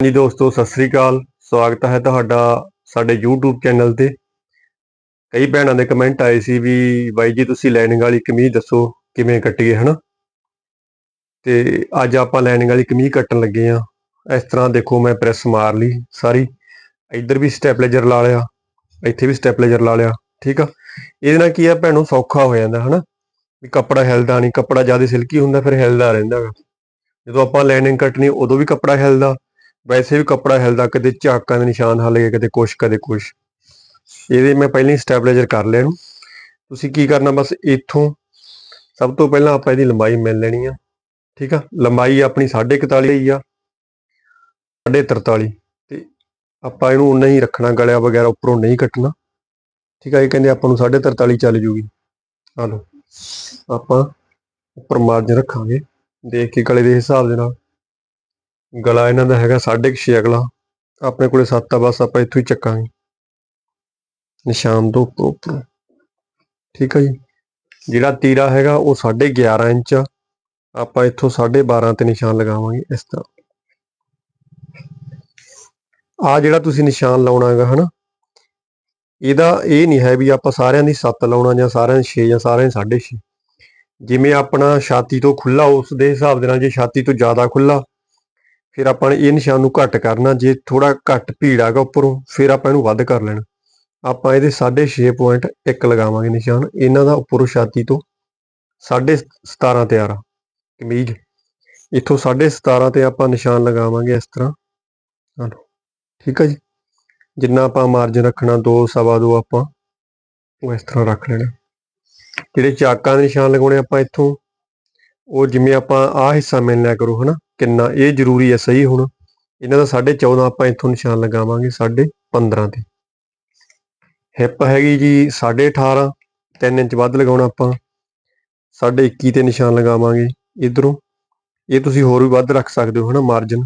ਜੀ ਦੋਸਤੋ, ਸਤਿ ਸ੍ਰੀ ਅਕਾਲ। ਸਵਾਗਤ ਹੈ ਤੁਹਾਡਾ ਸਾਡੇ YouTube ਚੈਨਲ ਤੇ। ਕਈ ਭੈਣਾਂ ਦੇ ਕਮੈਂਟ ਆਏ ਸੀ ਵੀ ਬਾਈ ਜੀ ਤੁਸੀਂ ਲਾਈਨਿੰਗ ਵਾਲੀ ਕਮੀਜ਼ ਦੱਸੋ, ਕਿਵੇਂ ਕੱਟੀਏ ਹਨਾ? ਤੇ ਅੱਜ ਆਪਾਂ ਲਾਈਨਿੰਗ ਵਾਲੀ ਕਮੀਜ਼ ਕੱਟਣ ਲੱਗੇ ਆ ਇਸ ਤਰ੍ਹਾਂ ਦੇਖੋ, ਮੈਂ ਪ੍ਰੈਸ ਮਾਰ ਲਈ ਸਾਰੀ। ਇੱਧਰ ਵੀ ਸਟੈਪਲੇਜਰ ਲਾ ਲਿਆ, ਇੱਥੇ ਵੀ ਸਟੈਪਲੇਜਰ ਲਾ ਲਿਆ, ਠੀਕ ਆ? ਇਹਦੇ ਨਾਲ ਕੀ ਆ ਭੈਣੋਂ, ਸੌਖਾ ਹੋ ਜਾਂਦਾ, ਹਨਾ? ਵੀ ਕੱਪੜਾ ਹਿਲਦਾ ਨਹੀਂ, ਕੱਪੜਾ ਜ਼ਿਆਦਾ ਸਿਲਕੀ ਹੁੰਦਾ, ਫਿਰ ਹਿਲਦਾ ਰਹਿੰਦਾ ਗਾ। ਜਦੋਂ ਆਪਾਂ ਲਾਈਨਿੰਗ ਕੱਟਣੀ, ਉਦੋਂ ਵੀ ਕੱਪੜਾ ਹਿਲਦਾ ਵੈਸੇ ਵੀ ਕੱਪੜਾ ਹਿਲਦਾ, ਕਦੇ ਝਾਕਾਂ ਦੇ ਨਿਸ਼ਾਨ ਹੱਲ ਗਏ, ਕਦੇ ਕੁਛ ਕਦੇ ਕੁਛ। ਇਹਦੇ ਮੈਂ ਪਹਿਲਾਂ ਹੀ ਸਟੈਬਲਾਈਜ਼ਰ ਕਰ ਲਿਆ ਇਹਨੂੰ। ਤੁਸੀਂ ਕੀ ਕਰਨਾ, ਬਸ ਇੱਥੋਂ ਸਭ ਤੋਂ ਪਹਿਲਾਂ ਆਪਾਂ ਇਹਦੀ ਲੰਬਾਈ ਮਿਲ ਲੈਣੀ ਆ, ਠੀਕ ਆ? ਲੰਬਾਈ ਆਪਣੀ 41.5 ਹੀ ਆ 43 ਤੇ ਆਪਾਂ ਇਹਨੂੰ ਉਨਾ ਹੀ ਰੱਖਣਾ, ਗਲਿਆ ਵਗੈਰਾ ਉੱਪਰੋਂ ਨਹੀਂ ਕੱਟਣਾ। ਠੀਕ ਆ, ਇਹ ਕਹਿੰਦੇ ਆਪਾਂ ਨੂੰ 43 ਚੱਲ ਜੂਗੀ। ਆ ਲਓ, ਆਪਾਂ ਉੱਪਰ ਮਾਰਜਨ ਰੱਖਾਂਗੇ। ਦੇਖ ਕੇ ਗਲੇ ਦੇ ਹਿਸਾਬ ਦੇ ਨਾਲ। ਗਲਾ ਇਹਨਾਂ ਦਾ ਹੈਗਾ 6.5 ਅਗਲਾ। ਆਪਣੇ ਕੋਲੇ 7 ਆ, ਬਸ ਆਪਾਂ ਇੱਥੋਂ ਹੀ ਚੱਕਾਂਗੇ। ਨਿਸ਼ਾਨ ਤੋਂ ਉੱਪਰ ਉੱਪਰ। ਠੀਕ ਹੈ ਜੀ? ਜਿਹੜਾ ਤੀਰਾ ਹੈਗਾ, ਉਹ 11.5 ਇੰਚ ਆ। ਆਪਾਂ ਇੱਥੋਂ 12.5 ਤੇ ਨਿਸ਼ਾਨ ਲਗਾਵਾਂਗੇ ਇਸ ਤਰ੍ਹਾਂ। ਆ ਜਿਹੜਾ ਤੁਸੀਂ ਨਿਸ਼ਾਨ ਲਾਉਣਾ ਹੈਗਾ, ਹਨਾ? ਇਹਦਾ ਇਹ ਨਹੀਂ ਹੈ ਵੀ ਆਪਾਂ ਸਾਰਿਆਂ ਦੀ 7 ਲਾਉਣਾ ਜਾਂ ਸਾਰਿਆਂ ਦੀ 6 ਜਾਂ ਸਾਰਿਆਂ ਦੀ 6.5 ਜਿਵੇਂ ਆਪਣਾ ਛਾਤੀ ਤੋਂ ਖੁੱਲਾ ਉਸ ਦੇ ਹਿਸਾਬ ਦੇ ਨਾਲ ਜੇ ਛਾਤੀ ਤੋਂ ਜ਼ਿਆਦਾ ਖੁੱਲਾ ਫਿਰ ਆਪਾਂ ਨੇ ਇਹ ਨਿਸ਼ਾਨ ਨੂੰ ਘੱਟ ਕਰਨਾ, ਜੇ ਥੋੜਾ ਘੱਟ ਭੀੜ ਆਗਾ ਉੱਪਰੋਂ, ਫਿਰ ਆਪਾਂ ਇਹਨੂੰ ਵੱਧ ਕਰ ਲੈਣਾ। ਆਪਾਂ ਇਹਦੇ 6.5.1 ਲਗਾਵਾਂਗੇ ਨਿਸ਼ਾਨ। ਇਹਨਾਂ ਦਾ ਉੱਪਰੋਂ ਛਾਤੀ ਤੋਂ 17.5 ਤੇ ਆਰਾ ਕਮੀਜ਼। ਇੱਥੋਂ 17.5 ਤੇ ਆਪਾਂ ਨਿਸ਼ਾਨ ਲਗਾਵਾਂਗੇ ਇਸ ਤਰ੍ਹਾਂ। ਚਲੋ ਠੀਕ ਹੈ ਜੀ? ਜਿੰਨਾ ਆਪਾਂ ਮਾਰਜਨ ਰੱਖਣਾ 2 ਸਵਾ 2 ਆਪਾਂ ਉਹ ਇਸ ਤਰ੍ਹਾਂ ਰੱਖ ਲੈਣਾ। ਜਿਹੜੇ ਚਾਕਾਂ ਦੇ ਨਿਸ਼ਾਨ ਲਗਾਉਣੇ ਆਪਾਂ ਇੱਥੋਂ, ਉਹ ਜਿਵੇਂ ਆਪਾਂ ਆਹ ਹਿੱਸਾ ਮਿਲ ਲਿਆ ਕਰੋ, ਹਨਾ? ਕਿੰਨਾ ਇਹ ਜ਼ਰੂਰੀ ਹੈ ਸਹੀ ਹੁਣ। ਇਹਨਾਂ ਦਾ 14.5 ਆਪਾਂ ਇੱਥੋਂ ਨਿਸ਼ਾਨ ਲਗਾਵਾਂਗੇ 15.5 ਤੇ। ਹਿੱਪ ਹੈਗੀ ਜੀ 18.5 3 ਇੰਚ ਵੱਧ ਲਗਾਉਣਾ ਆਪਾਂ। 21 ਤੇ ਨਿਸ਼ਾਨ ਲਗਾਵਾਂਗੇ ਇਧਰੋਂ। ਇਹ ਤੁਸੀਂ ਹੋਰ ਵੀ ਵੱਧ ਰੱਖ ਸਕਦੇ ਹੋ, ਹਨਾ ਮਾਰਜਨ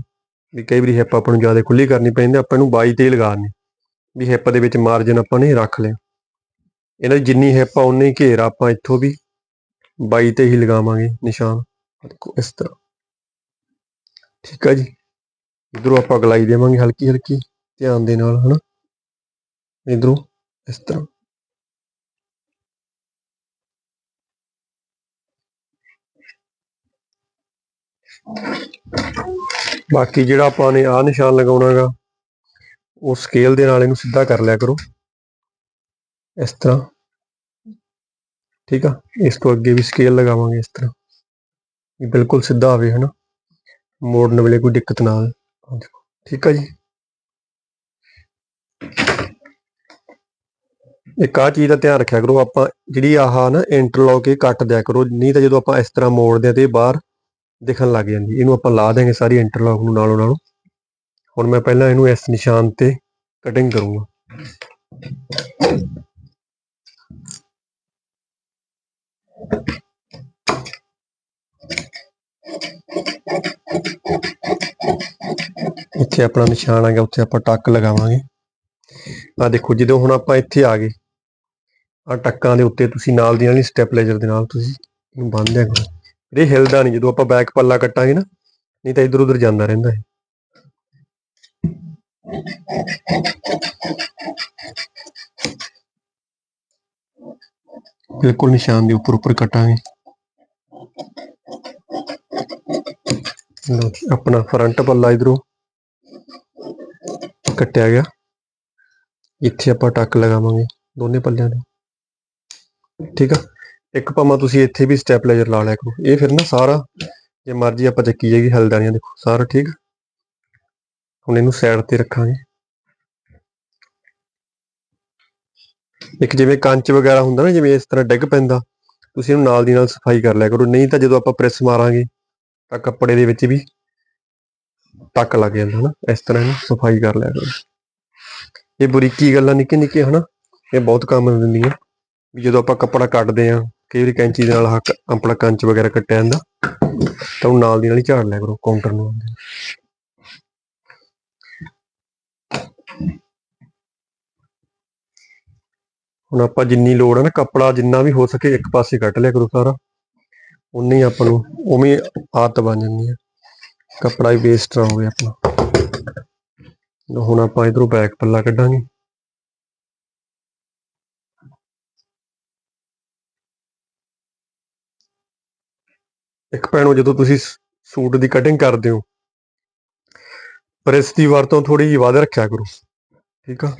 ਵੀ ਕਈ ਵਾਰੀ ਹਿੱਪ ਆਪਾਂ ਨੂੰ ਜ਼ਿਆਦਾ ਖੁੱਲੀ ਕਰਨੀ ਪੈਂਦੀ ਆਪਾਂ ਇਹਨੂੰ 22 ਤੇ ਹੀ ਲਗਾਉਣੀ ਵੀ ਹਿੱਪ ਦੇ ਵਿੱਚ ਮਾਰਜਨ ਆਪਾਂ ਨੇ ਰੱਖ ਲਿਆ। ਇਹਨਾਂ ਦੀ ਜਿੰਨੀ ਹਿੱਪ ਆ, ਉਨੀ ਘੇਰ ਆਪਾਂ ਇੱਥੋਂ ਵੀ 22 ਤੇ ਹੀ ਲਗਾਵਾਂਗੇ ਨਿਸ਼ਾਨ। ਇਸ ਤਰ੍ਹਾਂ। ਠੀਕ ਆ ਜੀ। ਇਧਰੋਂ ਆਪਾਂ ਗਲਾਈ ਦੇਵਾਂਗੇ ਹਲਕੀ ਹਲਕੀ, ਧਿਆਨ ਦੇ ਨਾਲ, ਹਨਾ। ਇਧਰੋਂ, ਇਸ ਤਰ੍ਹਾਂ। ਬਾਕੀ ਜਿਹੜਾ ਆਪਾਂ ਨੇ ਆ ਨਿਸ਼ਾਨ ਲਗਾਉਣਾਗਾ ਉਹ ਸਕੇਲ ਦੇ ਨਾਲ ਇਹਨੂੰ ਸਿੱਧਾ ਕਰ ਲਿਆ ਕਰੋ। ਇਸ ਤਰ੍ਹਾਂ। ਠੀਕ ਆ? ਇਸ ਤੋਂ ਅੱਗੇ ਵੀ ਸਕੇਲ ਲਗਾਵਾਂਗੇ ਇਸ ਤਰ੍ਹਾਂ। ਬਿਲਕੁਲ ਸਿੱਧਾ ਆਵੇ, ਹਨਾ। ਮੋੜਨ ਵੇਲੇ ਕੋਈ ਦਿੱਕਤ ਨਾ ਆਵੇ। ਠੀਕ ਆ ਜੀ। ਇੱਕ ਆ ਚੀਜ਼ ਦਾ ਧਿਆਨ ਰੱਖਿਆ ਕਰੋ, ਆਪਾਂ ਜਿਹੜੀ ਆਹ ਨਾ ਇੰਟਰਲੌਕ ਇਹ ਕੱਟ ਦਿਆ ਕਰੋ, ਨਹੀਂ ਤਾਂ ਜਦੋਂ ਆਪਾਂ ਇਸ ਤਰ੍ਹਾਂ ਮੋੜਦੇ ਆ ਤੇ ਇਹ ਬਾਹਰ ਦਿਖਣ ਲੱਗ ਜਾਂਦੀ। ਇਹਨੂੰ ਆਪਾਂ ਲਾ ਦੇਾਂਗੇ ਸਾਰੀ ਇੰਟਰਲੌਕ ਨੂੰ ਨਾਲੋਂ ਨਾਲੋਂ। ਹੁਣ ਮੈਂ ਪਹਿਲਾਂ ਇਹਨੂੰ ਇਸ ਨਿਸ਼ਾਨ ਤੇ ਕਟਿੰਗ ਕਰੂੰਗਾ। ਇੱਥੇ ਆਪਣਾ ਨਿਸ਼ਾਨ ਆ ਗਿਆ ਉੱਥੇ ਆਪਾਂ ਟੱਕ ਲਗਾਵਾਂਗੇ। ਆ ਦੇਖੋ, ਜਦੋਂ ਹੁਣ ਆਪਾਂ ਇੱਥੇ ਆ ਗਏ ਆ ਟੱਕਾਂ ਦੇ ਉੱਤੇ ਤੁਸੀਂ ਨਾਲ ਦੀ ਨਾਲ ਹੀ ਸਟੈਪਲਾਈਜ਼ਰ ਦੇ ਨਾਲ ਤੁਸੀਂ ਇਹਨੂੰ ਬੰਨ੍ਹ ਦਿਆ ਕਰੋ। ਇਹ ਹਿਲਦਾ ਨਹੀਂ, ਜਦੋਂ ਆਪਾਂ ਬੈਕ ਪੱਲਾ ਕੱਟਾਂਗੇ ਨਾ, ਨਹੀਂ ਤਾਂ ਇਧਰ ਉਧਰ ਜਾਂਦਾ ਰਹਿੰਦਾ ਹੈ ਬਿਲਕੁਲ ਨਿਸ਼ਾਨ ਦੇ ਉੱਪਰ ਉੱਪਰ ਕੱਟਾਂਗੇ। ਲਓ ਜੀ, ਆਪਣਾ ਫਰੰਟ ਪੱਲਾ ਇਧਰੋਂ ਕੱਟਿਆ ਗਿਆ। ਇੱਥੇ ਆਪਾਂ ਟੱਕ ਲਗਾਵਾਂਗੇ ਦੋਨੇ ਪੱਲਿਆਂ ਨੂੰ। ਠੀਕ ਆ? ਇੱਕ ਭਾਵੇਂ ਤੁਸੀਂ ਇੱਥੇ ਵੀ ਸਟੈਪਲਾਈਜ਼ਰ ਲਾ ਲਿਆ ਕਰੋ। ਇਹ ਫਿਰ ਨਾ ਸਾਰਾ ਜੇ ਮਰਜ਼ੀ ਆਪਾਂ ਚੱਕੀ ਜਾਈਏ ਹਲਦਾਨੀਆਂ ਦੇਖੋ ਸਾਰਾ ਠੀਕ ਹੁਣ ਇਹਨੂੰ ਸਾਈਡ ਤੇ ਰੱਖਾਂਗੇ। ਇੱਕ ਜਿਵੇਂ ਕੰਚ ਵਗੈਰਾ ਹੁੰਦਾ ਨਾ ਜਿਵੇਂ ਇਸ ਤਰ੍ਹਾਂ ਡਿੱਗ ਪੈਂਦਾ ਤੁਸੀਂ ਇਹਨੂੰ ਨਾਲ ਦੀ ਨਾਲ ਸਫ਼ਾਈ ਕਰ ਲਿਆ ਕਰੋ। ਨਹੀਂ ਤਾਂ ਜਦੋਂ ਆਪਾਂ ਪ੍ਰੈਸ ਮਾਰਾਂਗੇ ਤਾਂ ਕੱਪੜੇ ਦੇ ਵਿੱਚ ਵੀ ਟੱਕ ਲੱਗ ਜਾਂਦਾ ਹਨਾ, ਇਸ ਤਰ੍ਹਾਂ ਇਹਨੂੰ ਸਫ਼ਾਈ ਕਰ ਲਿਆ ਕਰੋ। ਇਹ ਬਰੀਕੀ ਗੱਲਾਂ ਨਿੱਕੇ ਨਿੱਕੇ ਹਨਾ, ਇਹ ਬਹੁਤ ਕੰਮ ਦਿੰਦੀਆਂ। ਵੀ ਜਦੋਂ ਆਪਾਂ ਕੱਪੜਾ ਕੱਟਦੇ ਆ ਕਈ ਵਾਰੀ ਕੈਂਚੀ ਦੇ ਨਾਲ ਹੱਕ, ਆਪਣਾ ਕੰਚ ਵਗੈਰਾ ਕੱਟਿਆ ਜਾਂਦਾ, ਤਾਂ ਉਹ ਨਾਲ ਦੀ ਨਾਲ ਹੀ ਝਾੜ ਲਿਆ ਕਰੋ, ਕਾਊਂਟਰ ਨੂੰ। ਹੁਣ ਆਪਾਂ ਜਿੰਨੀ ਲੋੜ ਹੈ ਨਾ, ਕੱਪੜਾ ਜਿੰਨਾ ਵੀ ਹੋ ਸਕੇ ਇੱਕ ਪਾਸੇ ਕੱਟ ਲਿਆ ਕਰੋ ਸਾਰਾ। ਉਨੀ ਆਪਾਂ ਨੂੰ ਉਵੇਂ ਆਦਤ ਬਣ ਜਾਂਦੀ ਹੈ। ਕੱਪੜਾ ਵੀ ਵੇਸਟ ਨਾ ਹੋਵੇ ਆਪਣਾ। ਹੁਣ ਆਪਾਂ ਇਧਰੋਂ ਬੈਕ ਪੱਲਾ ਕੱਢਾਂਗੇ। ਇੱਕ ਭੈਣੋ, ਜਦੋਂ ਤੁਸੀਂ ਸੂਟ ਦੀ ਕਟਿੰਗ ਕਰਦੇ ਹੋ ਪ੍ਰੈਸ ਦੀ ਵਰਤੋਂ ਥੋੜੀ ਜਿਹੀ ਵੱਧ ਰੱਖਿਆ ਕਰੋ, ਠੀਕ ਆ?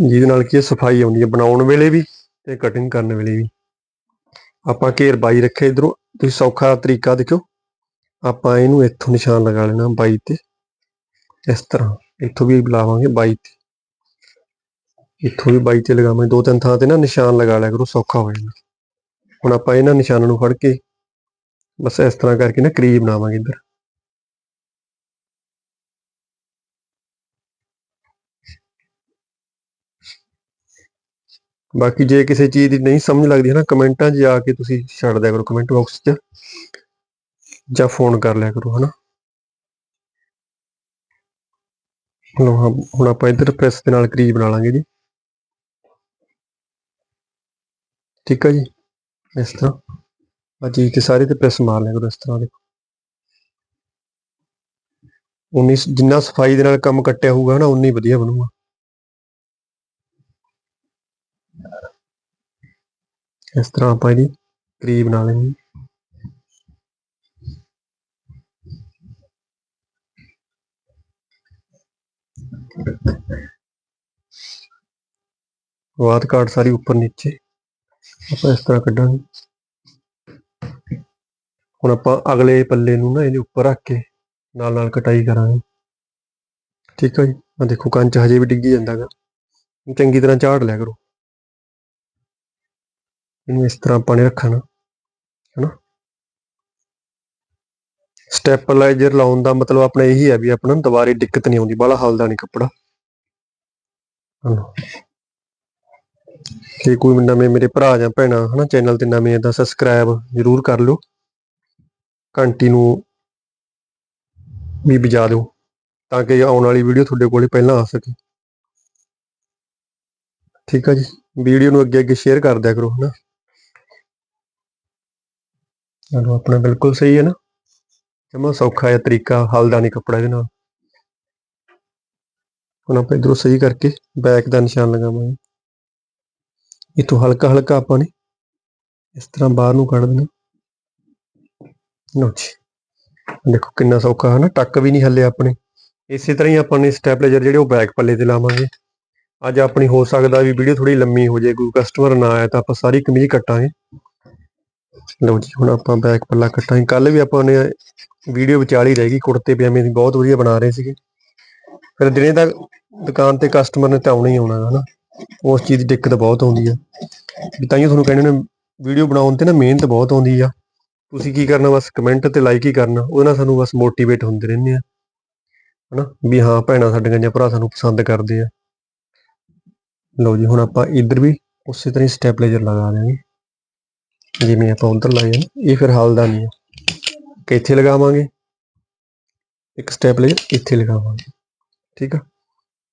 ਜਿਹਦੇ ਨਾਲ ਕੀ ਸਫ਼ਾਈ ਆਉਂਦੀ ਹੈ ਬਣਾਉਣ ਵੇਲੇ ਵੀ ਤੇ ਕਟਿੰਗ ਕਰਨ ਵੇਲੇ ਵੀ। ਆਪਾਂ ਘੇਰ ਬਾਈ ਰੱਖਿਆ ਇਧਰੋਂ। ਤੁਸੀਂ ਸੌਖਾ ਤਰੀਕਾ ਦੇਖੋ ਆਪਾਂ ਇਹਨੂੰ ਇੱਥੋਂ ਨਿਸ਼ਾਨ ਲਗਾ ਲੈਣਾ ਬਾਈ ਤੇ। ਇਸ ਤਰ੍ਹਾਂ ਇੱਥੋਂ ਵੀ ਲਾਵਾਂਗੇ ਬਾਈ ਤੇ। ਇੱਥੋਂ ਵੀ ਬਾਈ ਤੇ ਲਗਾਵਾਂਗੇ। ਦੋ ਤਿੰਨ ਥਾਂ ਤੇ ਨਾ ਨਿਸ਼ਾਨ ਲਗਾ ਲਿਆ ਕਰੋ, ਸੌਖਾ ਹੋ ਜਾਣਾ। ਹੁਣ ਆਪਾਂ ਇਹਨਾਂ ਨਿਸ਼ਾਨਾਂ ਨੂੰ ਫੜ ਕੇ ਬਸ ਇਸ ਤਰ੍ਹਾਂ ਕਰਕੇ ਨਾ ਕਰੀਬ ਬਣਾਵਾਂਗੇ ਇੱਧਰ। ਬਾਕੀ ਜੇ ਕਿਸੇ ਚੀਜ਼ ਦੀ ਨਹੀਂ ਸਮਝ ਲੱਗਦੀ ਹੈ ਨਾ ਕਮੈਂਟਾਂ 'ਚ ਜਾ ਕੇ ਤੁਸੀਂ ਛੱਡ ਦਿਆ ਕਰੋ ਕਮੈਂਟ ਬਾਕਸ 'ਚ ਜਾਂ ਫੋਨ ਕਰ ਲਿਆ ਕਰੋ ਹਨਾ। ਲਓ ਹੁਣ ਆਪਾਂ ਇੱਧਰ ਪ੍ਰੈਸ ਦੇ ਨਾਲ ਕਰੀਬ ਬਣਾ ਲਾਂਗੇ ਜੀ। ਠੀਕ ਹੈ ਜੀ? ਇਸ ਤਰ੍ਹਾਂ। ਆ ਚੀਜ਼ ਤੇ ਸਾਰੇ ਤੇ ਪ੍ਰੈਸ ਮਾਰ ਲਿਆ ਕਰੋ ਇਸ ਤਰ੍ਹਾਂ ਦੇ ਉਨੀ ਜਿੰਨਾ ਸਫ਼ਾਈ ਦੇ ਨਾਲ ਕੰਮ ਕੱਟਿਆ ਹੋਊਗਾ ਨਾ ਉਨੀ ਵਧੀਆ ਬਣੂਗਾ। ਇਸ ਤਰ੍ਹਾਂ ਆਪਾਂ ਇਹਦੀ ਕਰੀ ਬਣਾ ਲੈਣੀ ਵਾਤ ਕਾਟ ਸਾਰੀ ਉੱਪਰ ਨੀਚੇ। ਆਪਾਂ ਇਸ ਤਰ੍ਹਾਂ ਕੱਢਾਂਗੇ। ਹੁਣ ਆਪਾਂ ਅਗਲੇ ਪੱਲੇ ਨੂੰ ਨਾ ਇਹਦੇ ਉੱਪਰ ਰੱਖ ਕੇ ਨਾਲ ਨਾਲ ਕਟਾਈ ਕਰਾਂਗੇ। ਠੀਕ ਹੈ ਜੀ? ਆ ਦੇਖੋ, ਕੰਚ ਹਜੇ ਵੀ ਡਿੱਗੀ ਜਾਂਦਾਗਾ। ਚੰਗੀ ਤਰ੍ਹਾਂ ਝਾੜ ਲਿਆ ਕਰੋ। ਇਹਨੂੰ ਇਸ ਤਰ੍ਹਾਂ ਆਪਾਂ ਨੇ ਰੱਖਣਾ, ਹੈਨਾ? ਸਟੈਪਲਾਈਜ਼ਰ ਲਾਉਣ ਦਾ ਮਤਲਬ ਆਪਣਾ ਇਹੀ ਹੈ ਵੀ ਆਪਣਾ ਦੁਬਾਰੇ ਦਿੱਕਤ ਨਹੀਂ ਆਉਂਦੀ, ਬਾਹਲਾ ਹਲਦਾ ਨਹੀਂ ਕੱਪੜਾ। ਹਨਾ? ਜੇ ਕੋਈ ਨਵੇਂ ਮੇਰੇ ਭਰਾ ਜਾਂ ਭੈਣਾਂ, ਹਨਾ ਚੈਨਲ ਤੇ ਨਵੇਂ ਆ ਸਬਸਕ੍ਰਾਈਬ ਜ਼ਰੂਰ ਕਰ ਲਿਓ। ਘੰਟੀ ਨੂੰ ਵੀ ਵਜਾ ਦਿਓ, ਤਾਂ ਕਿ ਆਉਣ ਵਾਲੀ ਵੀਡੀਓ ਤੁਹਾਡੇ ਕੋਲੇ ਪਹਿਲਾਂ ਆ ਸਕੇ। ਠੀਕ ਆ ਜੀ? ਵੀਡੀਓ ਨੂੰ ਅੱਗੇ ਅੱਗੇ ਸ਼ੇਅਰ ਕਰ ਦਿਆ ਕਰੋ, ਹਨਾ? ਚਲੋ ਆਪਣਾ ਬਿਲਕੁਲ ਸਹੀ ਹੈ ਨਾ। ਜਮਾ ਸੌਖਾ ਹੈ ਤਰੀਕਾ ਹਲਦਾ ਨਹੀਂ ਕੱਪੜਾ ਇਹਦੇ ਨਾਲ। ਹੁਣ ਆਪਾਂ ਇਧਰੋਂ ਸਹੀ ਕਰਕੇ ਬੈਕ ਦਾ ਨਿਸ਼ਾਨ ਲਗਾਵਾਂਗੇ। ਇਥੋਂ ਹਲਕਾ ਹਲਕਾ ਆਪਾਂ ਨੇ ਇਸ ਤਰ੍ਹਾਂ ਬਾਹਰ ਨੂੰ ਕੱਢ ਦੇਣਾ। ਲਓ ਜੀ। ਦੇਖੋ ਕਿੰਨਾ ਸੌਖਾ ਹੈ ਨਾ, ਟੱਕ ਵੀ ਨਹੀਂ ਹੱਲੇ ਆਪਣੇ। ਇਸੇ ਤਰ੍ਹਾਂ ਹੀ ਆਪਾਂ ਨੇ ਸਟੈਪਲੇਜਰ ਜਿਹੜੇ ਉਹ ਬੈਕ ਪੱਲੇ ਤੇ ਲਾਵਾਂਗੇ। ਅੱਜ ਆਪਣੀ ਹੋ ਸਕਦਾ ਵੀ ਵੀਡੀਓ ਥੋੜੀ ਲੰਮੀ ਹੋ ਜਾਏ, ਕੋਈ ਕਸਟਮਰ ਨਾ ਆਇਆ ਤਾਂ ਆਪਾਂ ਸਾਰੀ ਕਮੀਜ਼ ਕੱਟਾਂਗੇ। ਲਓ ਜੀ, ਹੁਣ ਆਪਾਂ ਬੈਕ ਪੱਲਾ ਕੱਟਾਂਗੇ। ਕੱਲ ਵੀ ਆਪਾਂ ਨੇ ਵੀਡੀਓ ਵਿਚਾਲੀ ਰਹਿ ਗਈ, ਕੁੜਤੇ, ਪਜਾਮੇ ਦੀ, ਬਹੁਤ ਵਧੀਆ ਬਣਾ ਰਹੇ ਸੀਗੇ। ਫਿਰ ਦਿਨੇ ਤਾਂ ਦੁਕਾਨ ਤੇ ਕਸਟਮਰ ਨੇ ਤਾਂ ਆਉਣਾ ਹੀ ਆਉਣਾ ਹੈ ਹਨਾ? ਉਸ ਚੀਜ਼ ਦੀ ਦਿੱਕਤ ਬਹੁਤ ਆਉਂਦੀ ਆ। ਵੀ ਤਾਂ ਹੀ ਤੁਹਾਨੂੰ ਕਹਿੰਦੇ ਨੇ, ਵੀਡੀਓ ਬਣਾਉਣ ਤੇ ਨਾ ਮਿਹਨਤ ਬਹੁਤ ਆਉਂਦੀ ਆ। ਤੁਸੀਂ ਕੀ ਕਰਨਾ, ਬਸ ਕਮੈਂਟ ਤੇ ਲਾਈਕ ਹੀ ਕਰਨਾ, ਉਹਦੇ ਨਾਲ ਸਾਨੂੰ ਬਸ ਮੋਟੀਵੇਟ ਹੁੰਦੇ ਰਹਿੰਦੇ ਆ। ਹਨਾ? ਵੀ ਹਾਂ, ਭੈਣਾਂ ਸਾਡੀਆਂ ਜਾਂ ਭਰਾ ਸਾਨੂੰ ਪਸੰਦ ਕਰਦੇ ਆ। ਲਓ ਜੀ, ਹੁਣ ਆਪਾਂ ਇੱਧਰ ਵੀ ਉਸੇ ਤਰ੍ਹਾਂ ਹੀ ਸਟੈਪਲਾਈਜ਼ਰ ਲਗਾ ਦੇਵਾਂਗੇ ਜਿਵੇਂ ਆਪਾਂ ਉਧਰ ਲਾਏ ਨਾ, ਇਹ ਫਿਰ ਹਲਦਾ ਨਹੀਂ ਹੈ। ਕਿ ਇੱਥੇ ਲਗਾਵਾਂਗੇ, ਇੱਕ ਸਟੈਪਲਾਈਜ਼ਰ ਇੱਥੇ ਲਗਾਵਾਂਗੇ, ਠੀਕ ਆ?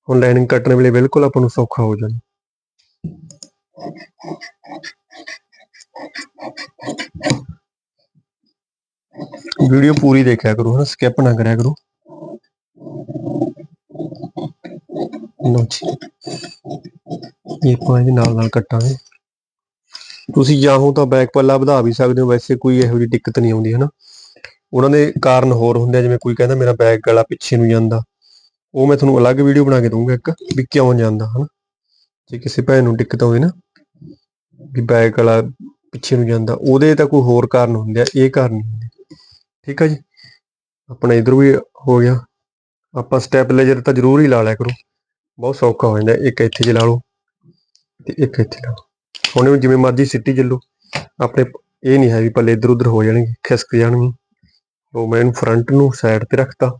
ਹੁਣ ਲਾਈਨਿੰਗ ਕੱਟਣ ਵੇਲੇ ਬਿਲਕੁਲ ਆਪਾਂ ਨੂੰ ਸੌਖਾ ਹੋ ਜਾਣਾ। ਵੀਡੀਓ ਪੂਰੀ ਦੇਖਿਆ ਕਰੋ, ਹਨਾ? ਸਕਿਪ ਨਾ ਕਰਿਆ ਕਰੋ। ਲਓ ਜੀ। ਇਹ ਆਪਾਂ ਨਾਲ ਨਾਲ ਕੱਟਾਂਗੇ। ਤੁਸੀਂ ਚਾਹੋ ਤਾਂ ਬੈਕ ਪੱਲਾ ਵਧਾ ਵੀ ਸਕਦੇ ਹੋ, ਵੈਸੇ ਕੋਈ ਇਹੋ ਜਿਹੀ ਦਿੱਕਤ ਨਹੀਂ ਆਉਂਦੀ, ਹਨਾ? ਉਹਨਾਂ ਦੇ ਕਾਰਨ ਹੋਰ ਹੁੰਦੇ ਆ, ਜਿਵੇਂ ਕੋਈ ਕਹਿੰਦਾ ਮੇਰਾ ਬੈਕ ਗਲਾ ਪਿੱਛੇ ਨੂੰ ਜਾਂਦਾ, ਉਹ ਮੈਂ ਤੁਹਾਨੂੰ ਅਲੱਗ ਵੀਡੀਓ ਬਣਾ ਕੇ ਦਊਂਗਾ ਇੱਕ, ਵੀ ਕਿਉਂ ਜਾਂਦਾ, ਹਨਾ? ਜੇ ਕਿਸੇ ਭੈਣ ਨੂੰ ਦਿੱਕਤ ਆਉਂਦੀ ਨਾ, ਵੀ ਬੈਕ ਗਲਾ ਪਿੱਛੇ ਨੂੰ ਜਾਂਦਾ, ਉਹਦੇ ਤਾਂ ਕੋਈ ਹੋਰ ਕਾਰਨ ਹੁੰਦੇ ਆ, ਇਹ ਕਾਰਨ ਨਹੀਂ ਹੁੰਦੇ। ਠੀਕ ਆ ਜੀ? ਆਪਣਾ ਇਧਰ ਵੀ ਹੋ ਗਿਆ। ਆਪਾਂ ਸਟੈਪਲਾਈਜ਼ਰ ਤਾਂ ਜ਼ਰੂਰ ਹੀ ਲਾ ਲਿਆ ਕਰੋ। ਬਹੁਤ ਸੌਖਾ ਹੋ ਜਾਂਦਾ, ਇੱਕ ਇੱਥੇ ਜੇ ਲਾ ਲਓ ਤੇ ਇੱਕ ਇੱਥੇ ਲਾ ਲਓ। ਹੁਣ ਇਹਨੂੰ ਜਿਵੇਂ ਮਰਜ਼ੀ ਸਿੱਟੀ ਚੱਲੋ। ਆਪਣੇ ਇਹ ਨਹੀਂ ਹੈ ਵੀ ਪੱਲੇ ਇਧਰ ਉਧਰ ਹੋ ਜਾਣਗੇ, ਖਿਸਕ ਜਾਣਗੇ। ਉਹ ਮੈਂ ਇਹਨੂੰ ਫਰੰਟ ਨੂੰ ਸਾਈਡ ਤੇ ਰੱਖਤਾ।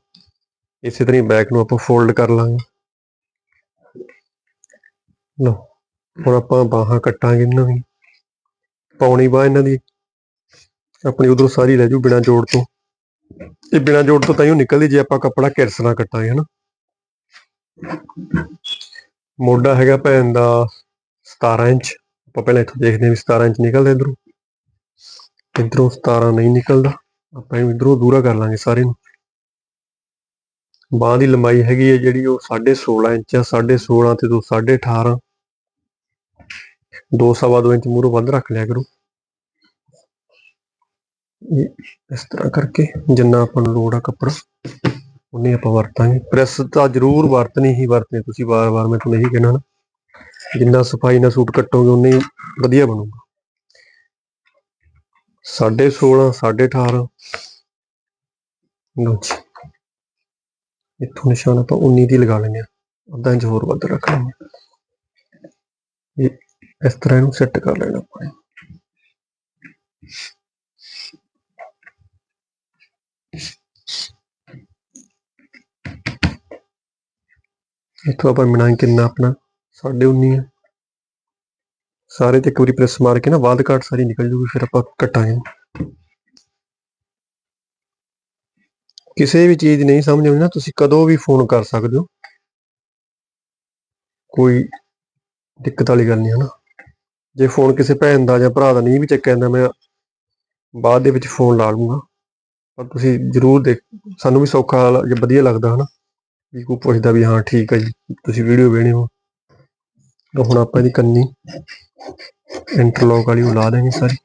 ਇਸੇ ਤਰ੍ਹਾਂ ਹੀ ਬੈਕ ਨੂੰ ਆਪਾਂ ਫੋਲਡ ਕਰ ਲਾਂਗੇ। ਲਓ, ਹੁਣ ਆਪਾਂ ਬਾਹਾਂ ਕੱਟਾਂਗੇ ਇਹਨਾਂ ਦੀ ਪੌਣੀ ਬਾਹ ਇਹਨਾਂ ਦੀ। ਆਪਣੀ ਉਧਰੋਂ ਸਾਰੀ ਰਹਿ ਜੂ ਬਿਨਾ ਜੋੜ ਤੋਂ। ਇਹ ਬਿਨਾ ਜੋੜ ਤੋਂ ਤਾਂ ਹੀ ਨਿਕਲਦੀ ਜੇ ਆਪਾਂ ਕੱਪੜਾ ਕਿਰਸ ਨਾਲ ਕੱਟਾਂਗੇ, ਹਨਾ। ਮੋਢਾ ਹੈਗਾ ਭੈਣ ਦਾ 17 ਇੰਚ। ਆਪਾਂ ਪਹਿਲਾਂ ਇੱਥੋਂ ਦੇਖਦੇ ਹਾਂ ਵੀ 17 ਇੰਚ ਨਿਕਲਦਾ ਇਧਰੋਂ। ਇਧਰੋਂ 17 ਨਹੀਂ ਨਿਕਲਦਾ। ਆਪਾਂ ਇਹਨੂੰ ਇਧਰੋਂ ਦੂਰਾ ਕਰ ਲਾਂਗੇ ਸਾਰੇ ਨੂੰ। ਬਾਂਹ ਦੀ ਲੰਬਾਈ ਹੈਗੀ ਹੈ ਜਿਹੜੀ ਉਹ 16.5 ਇੰਚ ਆ 16.5 ਤੇ ਤੋਂ 18.5 ਦੋ ਸਵਾ ਦੋ ਇੰਚ ਮੂਹਰੋਂ ਵੱਧ ਰੱਖ ਲਿਆ ਕਰੋ। ਇਸ ਤਰ੍ਹਾਂ ਕਰਕੇ ਜਿੰਨਾ ਆਪਾਂ ਨੂੰ ਲੋੜ ਆ ਕੱਪੜਾ ਉਨੀ ਆਪਾਂ ਵਰਤਾਂਗੇ। ਪ੍ਰੈਸ ਤਾਂ ਜ਼ਰੂਰ ਵਰਤਣੀ ਹੀ ਵਰਤਣੀ, ਤੁਸੀਂ ਵਾਰ-ਵਾਰ ਮੈਂ ਤੁਹਾਨੂੰ ਇਹੀ ਕਹਿਣਾ ਨਾ। ਜਿੰਨਾ ਸਫ਼ਾਈ ਨਾਲ ਸੂਟ ਕੱਟੋਗੇ ਉਨੀ ਵਧੀਆ ਬਣੂਗਾ। 16.5 18.5 ਲਓ ਜੀ। ਇੱਥੋਂ ਨਿਸ਼ਾਨ ਆਪਾਂ 19 ਦੀ ਲਗਾ ਲੈਂਦੇ ਆ। ਅੱਧਾ ਇੰਚ ਹੋਰ ਵੱਧ ਰੱਖ ਲਾਂਗੇ ਇਹ, ਇਸ ਤਰ੍ਹਾਂ ਇਹਨੂੰ ਸੈੱਟ ਕਰ ਲੈਣਾ ਆਪਾਂ। ਇੱਥੋਂ ਆਪਾਂ ਮਿਣਾਂਗੇ ਕਿੰਨਾ ਆਪਣਾ। 19.5 ਹੈ ਸਾਰੇ ਤੇ ਇੱਕ ਵਾਰੀ ਪ੍ਰੈਸ ਮਾਰ ਕੇ ਨਾ ਬਾਅਦ ਘਾਟ ਸਾਰੀ ਨਿਕਲ ਜੂਗੀ, ਫਿਰ ਆਪਾਂ ਕੱਟਾਂਗੇ। ਕਿਸੇ ਵੀ ਚੀਜ਼ ਨਹੀਂ ਸਮਝ ਆਉਂਦੀ ਨਾ, ਤੁਸੀਂ ਕਦੋਂ ਵੀ ਫੋਨ ਕਰ ਸਕਦੇ ਹੋ। ਕੋਈ ਦਿੱਕਤ ਵਾਲੀ ਗੱਲ ਨਹੀਂ ਹੈ ਨਾ। ਜੇ ਫੋਨ ਕਿਸੇ ਭੈਣ ਦਾ ਜਾਂ ਭਰਾ ਦਾ ਨਹੀਂ ਵੀ ਚੱਕਿਆ ਜਾਂਦਾ, ਮੈਂ ਬਾਅਦ ਦੇ ਵਿੱਚ ਫੋਨ ਲਾ ਲੂੰਗਾ ਪਰ ਤੁਸੀਂ ਜਰੂਰ ਦੇਖ, ਸਾਨੂੰ ਵੀ ਸੌਖਾ ਲ- ਵਧੀਆ ਲੱਗਦਾ ਹਨਾ ਵੀ ਕੋਈ ਪੁੱਛਦਾ ਵੀ ਹਾਂ, ਠੀਕ ਹੈ ਜੀ, ਤੁਸੀਂ ਵੀਡੀਓ ਵੇਣੇ ਹੋ। ਤਾਂ ਹੁਣ ਆਪਾਂ ਇਹਦੀ ਕੰਨੀ ਇੰਟਰਲੌਕ ਵਾਲੀ ਉਹ ਲਾ ਦੇਣੀ ਸਾਰੀ।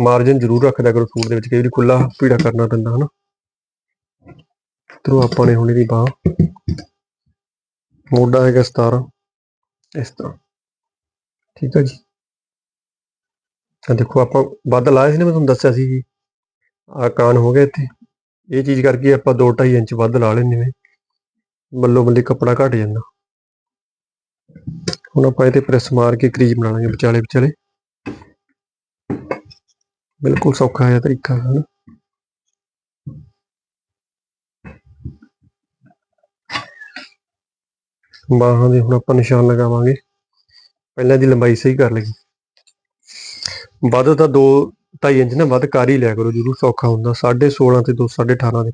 ਮਾਰਜਨ ਜ਼ਰੂਰ ਰੱਖਦਾ ਕਰੋ ਸੂਟ ਦੇ ਵਿੱਚ, ਕਈ ਵਾਰੀ ਖੁੱਲਾ ਭੀੜਾ ਕਰਨਾ ਪੈਂਦਾ, ਹਨਾ। ਤਰੋ ਆਪਾਂ ਨੇ ਹੁਣ ਇਹਦੀ ਬਾਹ ਮੋਢਾ ਹੈਗਾ 17 ਇਸ ਤਰ੍ਹਾਂ। ਠੀਕ ਹੈ ਜੀ। ਆ ਦੇਖੋ, ਆਪਾਂ ਵੱਧ ਲਾਇਆ ਸੀ ਨਾ, ਮੈਂ ਤੁਹਾਨੂੰ ਦੱਸਿਆ ਸੀ ਜੀ ਆ ਕਾਨ ਹੋ ਗਿਆ ਇੱਥੇ। ਇਹ ਚੀਜ਼ ਕਰਕੇ ਆਪਾਂ 2.5 ਇੰਚ ਵੱਧ ਲਾ ਲੈਂਦੇ ਨੇ। ਬੱਲੋ ਬੱਲੀ ਕੱਪੜਾ ਘਟ ਜਾਂਦਾ। ਹੁਣ ਆਪਾਂ ਇਹ ਤੇ ਪ੍ਰੈਸ ਮਾਰ ਕੇ ਕਰੀਜ ਬਣਾ ਲਾਂਗੇ ਵਿਚਾਲੇ ਵਿਚਾਲੇ। ਬਿਲਕੁਲ ਸੌਖਾ ਹੈ ਤਰੀਕਾ ਹੈ ਬਾਹਾਂ ਦੇ ਹੁਣ ਆਪਾਂ ਨਿਸ਼ਾਨ ਲਗਾਵਾਂਗੇ। ਪਹਿਲਾਂ ਦੀ ਲੰਬਾਈ ਸਹੀ ਕਰ ਲਈ ਵੱਧ ਤਾਂ 2 2.5 ਇੰਚ ਨਾ ਵੱਧ ਕਰ ਹੀ ਲਿਆ ਕਰੋ, ਜਰੂਰ ਸੌਖਾ ਹੁੰਦਾ। 16.5 ਤੇ 2 18.5 ਦੇ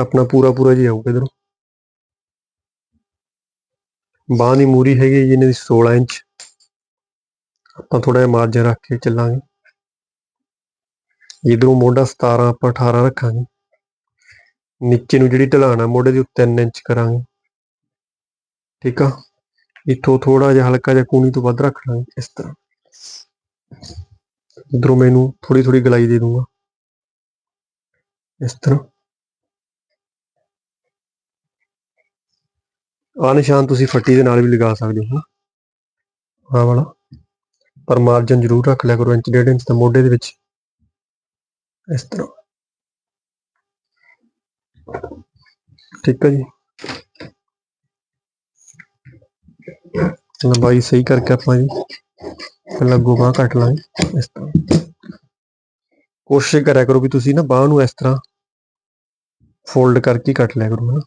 ਆਪਣਾ ਪੂਰਾ ਪੂਰਾ ਜੀ ਆਊਗਾ ਇਧਰੋਂ। ਬਾਂਹ ਦੀ ਮੂਰੀ ਹੈਗੀ ਜੀ, ਇਹਨਾਂ ਦੀ 16 ਇੰਚ। ਆਪਾਂ ਥੋੜਾ ਜਿਹਾ ਮਾਰਜਨ ਰੱਖ ਕੇ ਚੱਲਾਂਗੇ। ਇਧਰੋਂ ਮੋਢਾ 17 ਆਪਾਂ 18 ਰੱਖਾਂਗੇ। ਨੀਚੇ ਨੂੰ ਜਿਹੜੀ ਢਲਾਣ ਆ, ਮੋਢੇ ਦੀ ਉਹ 3 ਇੰਚ ਕਰਾਂਗੇ। ਠੀਕ ਆ? ਇੱਥੋਂ ਥੋੜਾ ਜਿਹਾ ਹਲਕਾ ਜਿਹਾ ਕੂਣੀ ਤੋਂ ਵੱਧ ਰੱਖ ਲਾਂਗੇ ਇਸ ਤਰ੍ਹਾਂ। ਇਧਰੋਂ ਮੈਨੂੰ ਥੋੜੀ ਥੋੜੀ ਗਲਾਈ ਦੇ ਦੂੰਗਾ। ਇਸ ਤਰ੍ਹਾਂ। ਆ ਨਿਸ਼ਾਨ ਤੁਸੀਂ ਫੱਟੀ ਦੇ ਨਾਲ ਵੀ ਲਗਾ ਸਕਦੇ ਹੋ। ਆਹ ਵਾਲਾ। ਪਰ ਮਾਰਜਨ ਜ਼ਰੂਰ ਰੱਖ ਲਿਆ ਕਰੋ ਇੰਚ, ਡੇਢ ਇੰਚ ਦਾ ਮੋਢੇ ਦੇ ਵਿੱਚ। ਇਸ ਤਰ੍ਹਾਂ। ਠੀਕ ਹੈ ਜੀ। ਲੰਬਾਈ ਸਹੀ ਕਰਕੇ ਆਪਾਂ ਜੀ ਪਹਿਲਾਂ ਅੱਗੋਂ ਬਾਂਹ ਕੱਟ ਲਾਂਗੇ, ਇਸ ਤਰ੍ਹਾਂ। ਕੋਸ਼ਿਸ਼ ਕਰਿਆ ਕਰੋ ਵੀ ਤੁਸੀਂ ਨਾ ਬਾਂਹ ਨੂੰ ਇਸ ਤਰ੍ਹਾਂ ਫੋਲਡ ਕਰਕੇ ਕੱਟ ਲਿਆ ਕਰੋ, ਹਨਾ।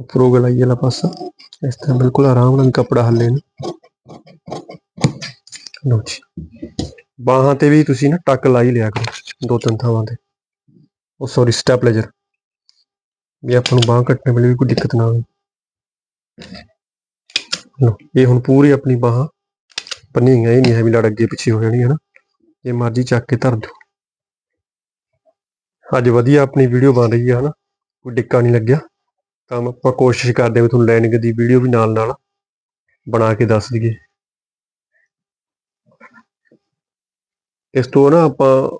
ਉੱਪਰੋਂ ਗਲਾਈ ਵਾਲਾ ਪਾਸਾ। ਇਸ ਤਰ੍ਹਾਂ ਬਿਲਕੁਲ ਆਰਾਮ ਨਾਲ ਕਪੜਾ ਹੱਲੇ ਨੂੰ। ਲਓ ਜੀ। ਬਾਹਾਂ ਤੇ ਵੀ ਤੁਸੀਂ ਨਾ ਟੱਕ ਲਾਈ ਲਿਆ ਕਰੋ, ਦੋ ਤਿੰਨ ਥਾਵਾਂ ਤੇ। ਉਹ ਸੌਰੀ ਸਟੈਪਲੇਜਰ ਵੀ ਆਪਾਂ ਨੂੰ ਬਾਹ ਕੱਟਣ ਵੇਲੇ ਵੀ ਕੋਈ ਦਿੱਕਤ ਨਾ ਆਵੇ ਲਓ, ਇਹ ਹੁਣ ਪੂਰੀ ਆਪਣੀ ਬਾਹ। ਬੰਨੀ ਹੋਈ ਇਹ ਨਹੀਂ ਹੈ ਵੀ ਲੜ ਅੱਗੇ ਪਿੱਛੇ ਹੋ ਜਾਣੀ ਹੈ ਨਾ। ਜੇ ਮਰਜ਼ੀ ਚੱਕ ਕੇ ਧਰ ਦਿਓ। ਅੱਜ ਵਧੀਆ ਆਪਣੀ ਵੀਡੀਓ ਬਣ ਰਹੀ ਹੈ ਹਨਾ? ਕੋਈ ਡਿੱਕਾ ਨਹੀਂ ਲੱਗਿਆ। ਤਾਂ ਆਪਾਂ ਕੋਸ਼ਿਸ਼ ਕਰਦੇ ਹਾਂ ਵੀ ਤੁਹਾਨੂੰ ਲਾਈਨਿੰਗ ਦੀ ਵੀਡੀਓ ਵੀ ਨਾਲ ਨਾਲ ਬਣਾ ਕੇ ਦੱਸ ਦਈਏ। ਇਸ ਤੋਂ ਨਾ ਆਪਾਂ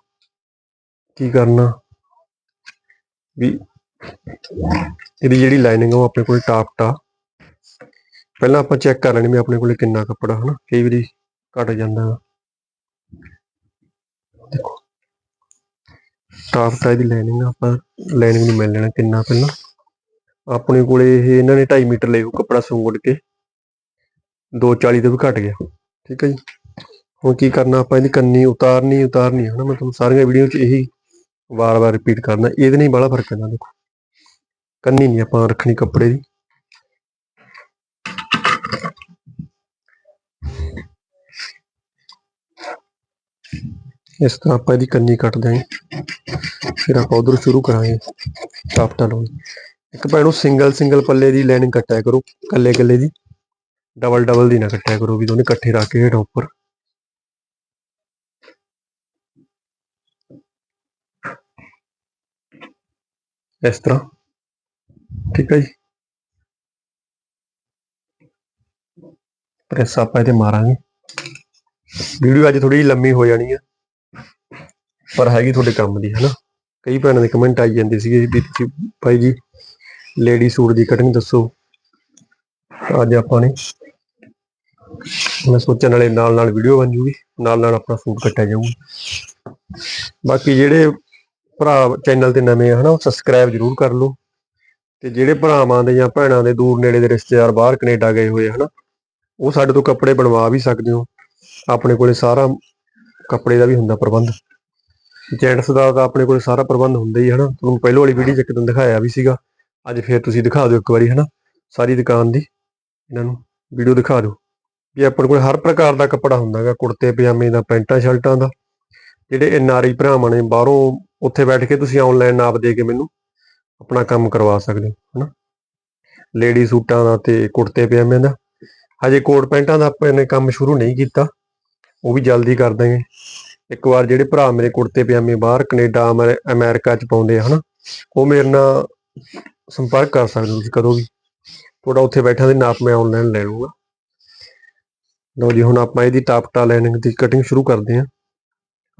ਕੀ ਕਰਨਾ? ਵੀ ਇਹਦੀ ਜਿਹੜੀ ਲਾਈਨਿੰਗ ਉਹ ਆਪਣੇ ਕੋਲ ਟਾਪ ਟਾ ਪਹਿਲਾਂ ਆਪਾਂ ਚੈੱਕ ਕਰ ਲੈਣੀ ਵੀ ਆਪਣੇ ਕੋਲੇ ਕਿੰਨਾ ਕੱਪੜਾ, ਹਨਾ? ਕਈ ਵਾਰੀ ਘਟ ਜਾਂਦਾ। ਵਾ। ਟਾਪ ਟਾ ਦੀ ਲਾਈਨਿੰਗ ਆਪਾਂ ਲਾਈਨਿੰਗ ਨੂੰ ਮਿਲ ਲੈਣਾ ਕਿੰਨਾ ਪਹਿਲਾਂ। ਆਪਣੇ ਕੋਲੇ ਇਹ ਇਹਨਾਂ ਨੇ 2.5 ਮੀਟਰ ਲਈ ਕੱਪੜਾ ਸੁੰਗੜ ਕੇ। 240 ਤੋਂ ਵੀ ਘਟ ਗਿਆ, ਠੀਕ ਹੈ ਜੀ। ਹੁਣ ਕੀ ਕਰਨਾ ਆਪਾਂ, ਇਹਦੀ ਕੰਨੀ ਉਤਾਰਨੀ ਉਤਾਰਨੀ ਹੈ ਨਾ, ਮੈਂ ਤੁਹਾਨੂੰ ਸਾਰੀਆਂ ਵੀਡੀਓ 'ਚ ਇਹੀ ਵਾਰ-ਵਾਰ ਰਿਪੀਟ ਕਰਨਾ, ਇਹਦੇ ਨਹੀਂ ਬੜਾ ਫ਼ਰਕ ਪੈਂਦਾ, ਦੇਖੋ। ਕੰਨੀ ਨਹੀਂ ਆਪਾਂ ਰੱਖਣੀ ਕੱਪੜੇ ਦੀ। ਇਸ ਤਰ੍ਹਾਂ ਆਪਾਂ ਇਹਦੀ ਕੰਨੀ ਕੱਟ ਦਿਆਂਗੇ। ਫਿਰ ਆਪਾਂ ਉਧਰ ਸ਼ੁਰੂ ਕਰਾਂਗੇ ਟਾਪ ਟਾ ਲਾਉਣੀ ਇੱਕ ਭੈਣੋ ਸਿੰਗਲ ਸਿੰਗਲ ਪੱਲੇ ਦੀ ਲਾਈਨਿੰਗ ਕੱਟਿਆ ਕਰੋ ਕੱਲੇ ਕੱਲੇ ਦੀ। ਡਬਲ ਡਬਲ ਦੀ ਨਾ ਕੱਟਿਆ ਕਰੋ ਵੀ ਦੋਨੇ ਇਕੱਠੇ ਰੱਖ ਕੇ ਹੇਠਾਂ ਉੱਪਰ। ਇਸ ਤਰ੍ਹਾਂ। ਠੀਕ ਹੈ ਜੀ। ਪ੍ਰੈਸ ਆਪਾਂ ਇਹਦੇ ਮਾਰਾਂਗੇ। ਵੀਡੀਓ ਅੱਜ ਥੋੜੀ ਲੰਮੀ ਹੋ ਜਾਣੀ ਹੈ ਪਰ ਹੈਗੀ ਤੁਹਾਡੇ ਕੰਮ ਦੀ, ਹਨਾ? ਕਈ ਭੈਣਾਂ ਦੇ ਕਮੈਂਟ ਆਈ ਜਾਂਦੇ ਸੀਗੇ ਵੀ ਤੁਸੀਂ ਭਾਈ ਜੀ ਲੇਡੀ ਸੂਟ ਦੀ ਕਟਿੰਗ ਦੱਸੋ। ਅੱਜ ਆਪਾਂ ਨੇ, ਮੈਂ ਸੋਚਣ ਵਾਲੇ ਨਾਲ ਨਾਲ ਵੀਡੀਓ ਬਣ ਜੂਗੀ, ਨਾਲ ਨਾਲ ਆਪਣਾ ਸੂਟ ਕੱਟਿਆ ਜਾਊਗਾ। ਬਾਕੀ ਜਿਹੜੇ ਭਰਾ ਚੈਨਲ ਤੇ ਨਵੇਂ ਆ, ਹਨਾ, ਉਹ ਸਬਸਕ੍ਰਾਈਬ ਜਰੂਰ ਕਰ ਲਓ। ਤੇ ਜਿਹੜੇ ਭਰਾਵਾਂ ਦੇ ਜਾਂ ਭੈਣਾਂ ਦੇ ਦੂਰ ਨੇੜੇ ਦੇ ਰਿਸ਼ਤੇਦਾਰ ਬਾਹਰ ਕੈਨੇਡਾ ਗਏ ਹੋਏ ਹਨਾ, ਉਹ ਸਾਡੇ ਤੋਂ ਕੱਪੜੇ ਬਣਵਾ ਵੀ ਸਕਦੇ ਹੋ। ਆਪਣੇ ਕੋਲੇ ਸਾਰਾ ਕੱਪੜੇ ਦਾ ਵੀ ਹੁੰਦਾ ਪ੍ਰਬੰਧ। ਜੈਂਟਸ ਦਾ ਤਾਂ ਆਪਣੇ ਕੋਲ ਸਾਰਾ ਪ੍ਰਬੰਧ ਹੁੰਦਾ ਹੀ ਹੈ ਨਾ ਤੁਹਾਨੂੰ ਪਹਿਲੋਂ ਵਾਲੀ ਵੀਡੀਓ ਚ ਇੱਕ ਦਿਨ ਦਿਖਾਇਆ ਵੀ ਸੀਗਾ। ਅੱਜ ਫੇਰ ਤੁਸੀਂ ਦਿਖਾ ਦਿਓ ਇੱਕ ਵਾਰੀ ਹੈ ਨਾ ਸਾਰੀ ਦੁਕਾਨ ਦੀ ਇਹਨਾਂ ਨੂੰ ਵੀਡੀਓ ਦਿਖਾ ਦਿਓ। ਵੀ ਆਪਣੇ ਕੋਲ ਹਰ ਪ੍ਰਕਾਰ ਦਾ ਕੱਪੜਾ ਹੁੰਦਾਗਾ ਕੁੜਤੇ, ਪਜਾਮੇ ਦਾ, ਪੈਂਟਾਂ, ਸ਼ਰਟਾਂ ਦਾ। ਜਿਹੜੇ ਐਨਆਰਆਈ ਭਰਾਵਾਂ ਨੇ, ਬਾਹਰੋਂ ਉੱਥੇ ਬੈਠ ਕੇ ਤੁਸੀਂ ਆਨਲਾਈਨ ਨਾਪ ਦੇ ਕੇ ਮੈਨੂੰ ਆਪਣਾ ਕੰਮ ਕਰਵਾ ਸਕਦੇ ਹੋ, ਹਨਾ। ਲੇਡੀ ਸੂਟਾਂ ਦਾ ਤੇ ਕੁੜਤੇ, ਪਜਾਮਿਆਂ ਦਾ। ਹਜੇ ਕੋਟ ਪੈਂਟਾਂ ਦਾ ਆਪਾਂ ਨੇ ਕੰਮ ਸ਼ੁਰੂ ਨਹੀਂ ਕੀਤਾ। ਉਹ ਵੀ ਜਲਦੀ ਕਰ ਦਾਂਗੇ ਇੱਕ ਵਾਰ ਜਿਹੜੇ ਭਰਾ ਮੇਰੇ ਕੁੜਤੇ ਪਜਾਮੇ ਬਾਹਰ ਕੈਨੇਡਾ, ਅਮਰ- ਅਮਰੀਕਾ ਚ ਪਾਉਂਦੇ ਆ, ਹਨਾ, ਉਹ ਮੇਰੇ ਨਾਲ ਸੰਪਰਕ ਕਰ ਸਕਦੇ ਹੋ ਤੁਸੀਂ ਕਦੋਂ ਵੀ। ਤੁਹਾਡਾ ਉੱਥੇ ਬੈਠਿਆਂ ਦੇ ਨਾਪ ਮੈਂ ਆਨਲਾਈਨ ਲੈ ਲੂੰਗਾ ਲਓ ਜੀ, ਹੁਣ ਆਪਾਂ ਇਹਦੀ ਟਾਪਟਾ ਲਾਈਨਿੰਗ ਦੀ ਕਟਿੰਗ ਸ਼ੁਰੂ ਕਰਦੇ ਹਾਂ।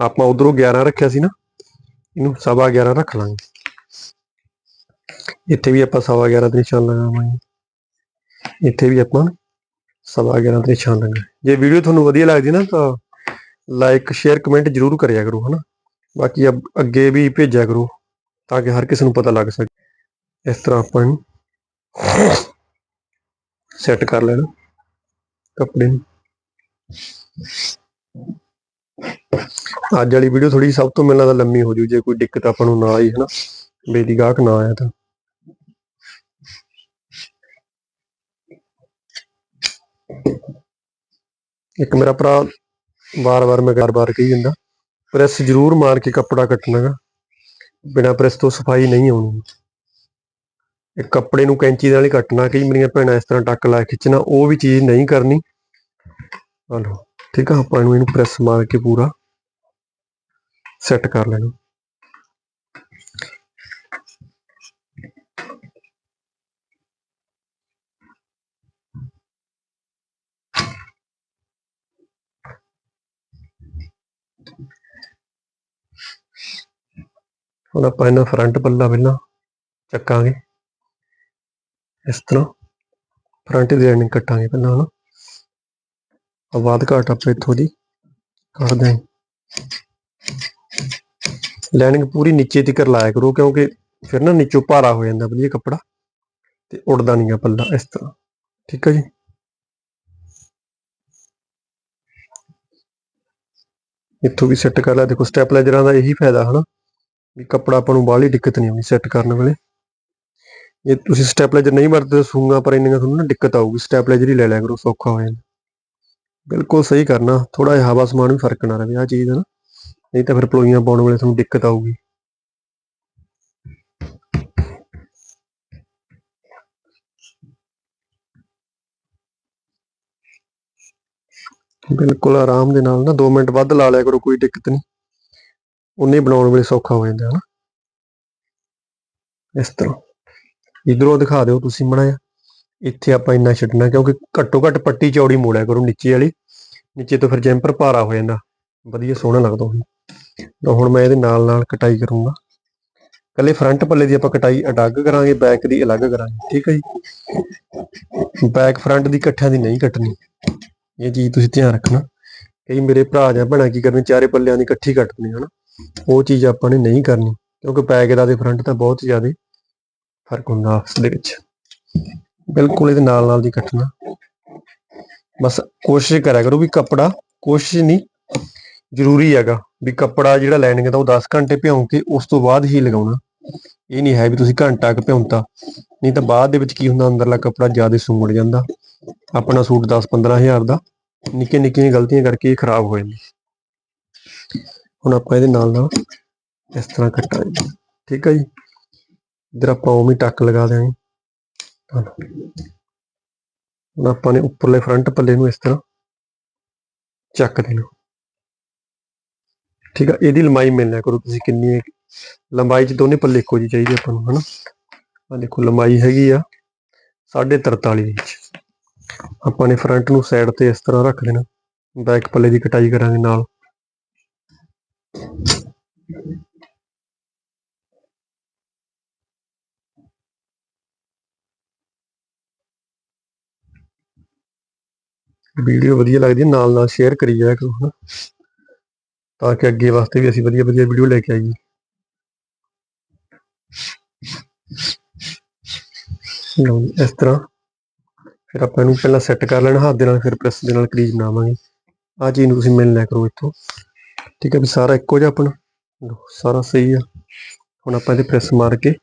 ਆਪਾਂ ਉਧਰੋਂ 11 ਰੱਖਿਆ ਸੀ ਨਾ, ਇਹਨੂੰ ਸਵਾ 11 ਰੱਖ ਲਾਂਗੇ। ਇੱਥੇ ਵੀ ਆਪਾਂ ਸਵਾ 11 ਤੇ ਨਿਸ਼ਾਨ ਲਗਾਵਾਂਗੇ। ਇੱਥੇ ਵੀ ਆਪਾਂ ਸਵਾ 11 ਤੇ ਨਿਸ਼ਾਨ ਲਗਾਵਾਂਗੇ। ਜੇ ਵੀਡੀਓ ਤੁਹਾਨੂੰ ਵਧੀਆ ਲੱਗਦੀ ਨਾ ਤਾਂ ਲਾਈਕ ਸ਼ੇਅਰ ਕਮੈਂਟ ਜਰੂਰ ਕਰਿਆ ਕਰੋ, ਹਨਾ? ਬਾਕੀ ਅੱਗੇ ਵੀ ਭੇਜਿਆ ਕਰੋ, ਤਾਂ ਕਿ ਹਰ ਕਿਸੇ ਨੂੰ ਪਤਾ ਲੱਗ ਸਕੇ। ਇਸ ਤਰ੍ਹਾਂ ਆਪਾਂ ਸੈੱਟ ਕਰ ਲੈਣਾ, ਕੱਪੜੇ ਨੂੰ। ਅੱਜ ਵਾਲੀ ਵੀਡੀਓ ਥੋੜੀ ਸਭ ਤੋਂ ਮੈਨੂੰ ਤਾਂ ਲੰਮੀ ਹੋ ਜੂ, ਜੇ ਕੋਈ ਦਿੱਕਤ ਆਪਾਂ ਨੂੰ ਨਾ ਆਈ, ਹਨਾ? ਬੇਦੀ ਗਾਹਕ ਨਾ ਆਇਆ ਤਾਂ। ਇੱਕ ਮੇਰਾ ਭਰਾ ਵਾਰ-ਵਾਰ ਮੈਂ ਵਾਰ-ਵਾਰ ਕਹੀ ਜਾਂਦਾ। ਪ੍ਰੈਸ ਜ਼ਰੂਰ ਮਾਰ ਕੇ ਕੱਪੜਾ ਕੱਟਣਾਗਾ। ਬਿਨਾ ਪ੍ਰੈਸ ਤੋਂ ਸਫ਼ਾਈ ਨਹੀਂ ਆਉਣੀ। ਇਹ ਕੱਪੜੇ ਨੂੰ ਕੈਂਚੀ ਨਾਲ ਹੀ ਕੱਟਣਾ, ਕਈ ਮੇਰੀਆਂ ਭੈਣਾਂ ਇਸ ਤਰ੍ਹਾਂ ਟੱਕ ਲਾ ਕੇ ਖਿੱਚਣਾ, ਉਹ ਵੀ ਚੀਜ਼ ਨਹੀਂ ਕਰਨੀ। ਹਲੋ ਠੀਕ ਆ, ਆਪਾਂ ਨੂੰ ਇਹਨੂੰ ਪ੍ਰੈਸ ਮਾਰ ਕੇ ਪੂਰਾ ਸੈੱਟ ਕਰ ਲੈਣਾ। ਹੁਣ ਆਪਾਂ ਇਹਨਾਂ ਫਰੰਟ ਪੱਲਾ ਪਹਿਲਾਂ ਚੱਕਾਂਗੇ। ਇਸ ਤਰ੍ਹਾਂ ਫਰੰਟ ਦੀ ਲਾਈਨਿੰਗ ਕੱਟਾਂਗੇ ਪਹਿਲਾਂ ਹਨਾ। ਆਵਾਜ਼ ਘਾਟ ਆਪਾਂ ਇੱਥੋਂ ਦੀ ਕੱਢ ਦਾਂਗੇ ਲਾਈਨਿੰਗ ਪੂਰੀ ਨੀਚੇ ਤੱਕ ਲਾਇਆ ਕਰੋ ਕਿਉਂਕਿ ਫਿਰ ਨਾ ਨੀਚੋਂ ਭਾਰਾ ਹੋ ਜਾਂਦਾ ਵਧੀਆ ਕੱਪੜਾ ਤੇ ਉੜਦਾ ਆ ਪੱਲਾ ਇਸ ਤਰ੍ਹਾਂ। ਠੀਕ ਹੈ ਜੀ? ਇੱਥੋਂ ਵੀ ਸੈੱਟ ਕਰ ਲਿਆ। ਦੇਖੋ ਸਟੈਪਲਾਈਜ਼ਰਾਂ ਦਾ ਇਹੀ ਫਾਇਦਾ ਹਨਾ। ਵੀ ਕੱਪੜਾ ਆਪਾਂ ਨੂੰ ਬਾਹਲੀ ਦਿੱਕਤ ਨਹੀਂ ਆਉਣੀ ਸੈੱਟ ਕਰਨ ਵੇਲੇ। ਜੇ ਤੁਸੀਂ ਸਟੈਪਲਾਈਜ਼ਰ ਨਹੀਂ ਵਰਤਦੇ ਸੂਗਾ ਪਰ ਇੰਨੀਆਂ ਤੁਹਾਨੂੰ ਨਾ ਦਿੱਕਤ ਆਊਗੀ ਸਟੈਪਲਾਈਜ਼ਰ ਹੀ ਲੈ ਲਿਆ ਕਰੋ, ਸੌਖਾ ਹੋ ਜਾਂਦਾ। ਬਿਲਕੁਲ ਸਹੀ ਕਰਨਾ ਥੋੜਾ ਜਿਹਾ ਹਵਾ ਸਮਾਨ ਵੀ ਫ਼ਰਕ ਨਾ ਰਵੇ ਆ ਚੀਜ਼ ਦਾ ਨਾ। ਨਹੀਂ ਤਾਂ ਫਿਰ ਪਲੋਈਆਂ ਪਾਉਣ ਵੇਲੇ ਤੁਹਾਨੂੰ ਦਿੱਕਤ ਆਊਗੀ। ਬਿਲਕੁਲ ਆਰਾਮ ਦੇ ਨਾਲ ਨਾ 2 ਮਿੰਟ ਵੱਧ ਲਾ ਲਿਆ ਕਰੋ, ਕੋਈ ਦਿੱਕਤ ਨਹੀਂ। ਉਹਨੇ ਬਣਾਉਣ ਵੇਲੇ ਸੌਖਾ ਹੋ ਜਾਂਦਾ ਹੈ ਨਾ ਇਸ ਤਰ੍ਹਾਂ। ਇਧਰੋਂ ਦਿਖਾ ਦਿਓ ਤੁਸੀਂ ਮੜਾਇਆ ਇੱਥੇ ਆਪਾਂ ਇੰਨਾ ਛੱਡਣਾ, ਕਿਉਂਕਿ ਘੱਟੋ ਘੱਟ ਪੱਟੀ ਚੌੜੀ ਮੋੜਿਆ ਕਰੋ ਨੀਚੇ ਵਾਲੀ। ਨੀਚੇ ਤੋਂ ਫਿਰ ਜੈਂਪਰ ਭਾਰਾ ਹੋ ਜਾਂਦਾ। ਵਧੀਆ ਸੋਹਣਾ ਲੱਗਦਾ ਉਹ ਤਾਂ ਹੁਣ ਮੈਂ ਇਹਦੇ ਨਾਲ ਨਾਲ ਕਟਾਈ ਕਰੂੰਗਾ। ਕੱਲੇ ਫਰੰਟ ਪੱਲੇ ਦੀ ਆਪਾਂ ਕਟਾਈ ਅਲੱਗ ਕਰਾਂਗੇ ਬੈਕ ਦੀ ਅਲੱਗ ਕਰਾਂਗੇ, ਠੀਕ ਹੈ ਜੀ? ਬੈਕ ਫਰੰਟ ਦੀ ਇਕੱਠਿਆਂ ਦੀ ਨਹੀਂ ਕੱਟਣੀ। ਇਹ ਚੀਜ਼ ਤੁਸੀਂ ਧਿਆਨ ਰੱਖਣਾ। ਕਈ ਮੇਰੇ ਭਰਾ ਜਾਂ ਭੈਣਾਂ ਕੀ ਕਰਨੇ ਚਾਰੇ ਪੱਲਿਆਂ ਦੀ ਇਕੱਠੀ ਕੱਟਣੀ ਹਨਾ? ਉਹ ਚੀਜ਼ ਆਪਾਂ ਨੇ ਨਹੀਂ ਕਰਨੀ, ਕਿਉਂਕਿ ਬੈਕ ਦਾ ਫਰੰਟ ਦਾ ਬਹੁਤ ਜ਼ਿਆਦਾ ਫ਼ਰਕ ਹੁੰਦਾ ਆਪਸ ਦੇ ਵਿੱਚ। ਬਿਲਕੁਲ ਇਹਦੇ ਨਾਲ ਨਾਲ ਦੀ ਕੱਟਣਾ ਬਸ ਕੋਸ਼ਿਸ਼ ਕਰਿਆ ਕਰੋ ਵੀ ਕੱਪੜਾ ਕੋਸ਼ਿਸ਼ ਨਹੀਂ ਜ਼ਰੂਰੀ ਹੈਗਾ, ਵੀ ਕੱਪੜਾ ਜਿਹੜਾ ਲੈਣਗੇ ਤਾਂ ਉਹ 10 ਘੰਟੇ ਭਿਉਂ ਕੇ ਉਸ ਤੋਂ ਬਾਅਦ ਹੀ ਲਗਾਉਣਾ। ਇਹ ਨਹੀਂ ਹੈ ਵੀ ਤੁਸੀਂ ਘੰਟਾ ਕੁ ਭਿਉਂਤਾ, ਨਹੀਂ ਤਾਂ ਬਾਅਦ ਦੇ ਵਿੱਚ ਕੀ ਹੁੰਦਾ, ਅੰਦਰਲਾ ਕੱਪੜਾ ਜ਼ਿਆਦਾ ਸੁੰਗੜ ਜਾਂਦਾ। ਆਪਣਾ ਸੂਟ 10 ਹਜ਼ਾਰ ਦਾ ਨਿੱਕੇ ਨਿੱਕੀਆਂ ਗਲਤੀਆਂ ਕਰਕੇ ਇਹ ਖਰਾਬ ਹੋ ਜਾਂਦੀ। ਹੁਣ ਆਪਾਂ ਇਹਦੇ ਨਾਲ ਨਾਲ ਇਸ ਤਰ੍ਹਾਂ ਕੱਟਾਂਗੇ ਠੀਕ ਹੈ ਜੀ? ਇਧਰ ਆਪਾਂ ਉਵੇਂ ਟੱਕ ਲਗਾ ਦਿਆਂਗੇ ਹੁਣ ਆਪਾਂ ਨੇ ਉੱਪਰਲੇ ਫਰੰਟ ਪੱਲੇ ਨੂੰ ਇਸ ਤਰ੍ਹਾਂ ਚੱਕ ਦੇਣਾ। ਠੀਕ ਆ? ਇਹਦੀ ਲੰਬਾਈ ਮਿਲ ਕਰੋ ਤੁਸੀਂ ਕਿੰਨੀ ਹੈ। ਲੰਬਾਈ ਚ ਦੋਨੇ ਪੱਲੇ ਇੱਕੋ ਜਿਹੀ ਚਾਹੀਦੀ ਆਪਾਂ ਨੂੰ, ਹਨਾ? ਆ ਦੇਖੋ, ਲੰਬਾਈ ਹੈਗੀ ਆ 43.5 ਇੰਚ ਆਪਾਂ ਨੇ ਫਰੰਟ ਨੂੰ ਸਾਈਡ ਤੇ ਇਸ ਤਰ੍ਹਾਂ ਰੱਖ ਦੇਣਾ। ਬੈਕ ਪੱਲੇ ਦੀ ਕਟਾਈ ਕਰਾਂਗੇ ਨਾਲ। ਵੀਡੀਓ ਵਧੀਆ ਲੱਗਦੀ ਹੈ ਨਾਲ ਨਾਲ ਸ਼ੇਅਰ ਕਰੀ ਜਾਇਆ ਕਰੋ ਹਨਾ। ਤਾਂ ਕਿ ਅੱਗੇ ਵਾਸਤੇ ਵੀ ਅਸੀਂ ਵਧੀਆ ਵਧੀਆ ਵੀਡੀਓ ਲੈ ਕੇ ਆਈਏ। ਲਓ ਜੀ, ਇਸ ਤਰ੍ਹਾਂ। ਫਿਰ ਆਪਾਂ ਇਹਨੂੰ ਪਹਿਲਾਂ ਸੈੱਟ ਕਰ ਲੈਣਾ ਹੱਥ ਦੇ ਨਾਲ ਫਿਰ ਪ੍ਰੈਸ ਦੇ ਨਾਲ ਕਰੀਜ਼ ਬਣਾਵਾਂਗੇ। ਆਹ ਚੀਜ਼ ਨੂੰ ਤੁਸੀਂ ਮਿਲ ਲਿਆ ਕਰੋ ਇੱਥੋਂ। ਠੀਕ ਹੈ ਵੀ ਸਾਰਾ ਇੱਕੋ ਜਿਹਾ ਆਪਣਾ। ਸਾਰਾ ਸਹੀ ਆ। ਹੁਣ ਆਪਾਂ ਇਹਦੇ ਪ੍ਰੈਸ ਮਾਰ ਕੇ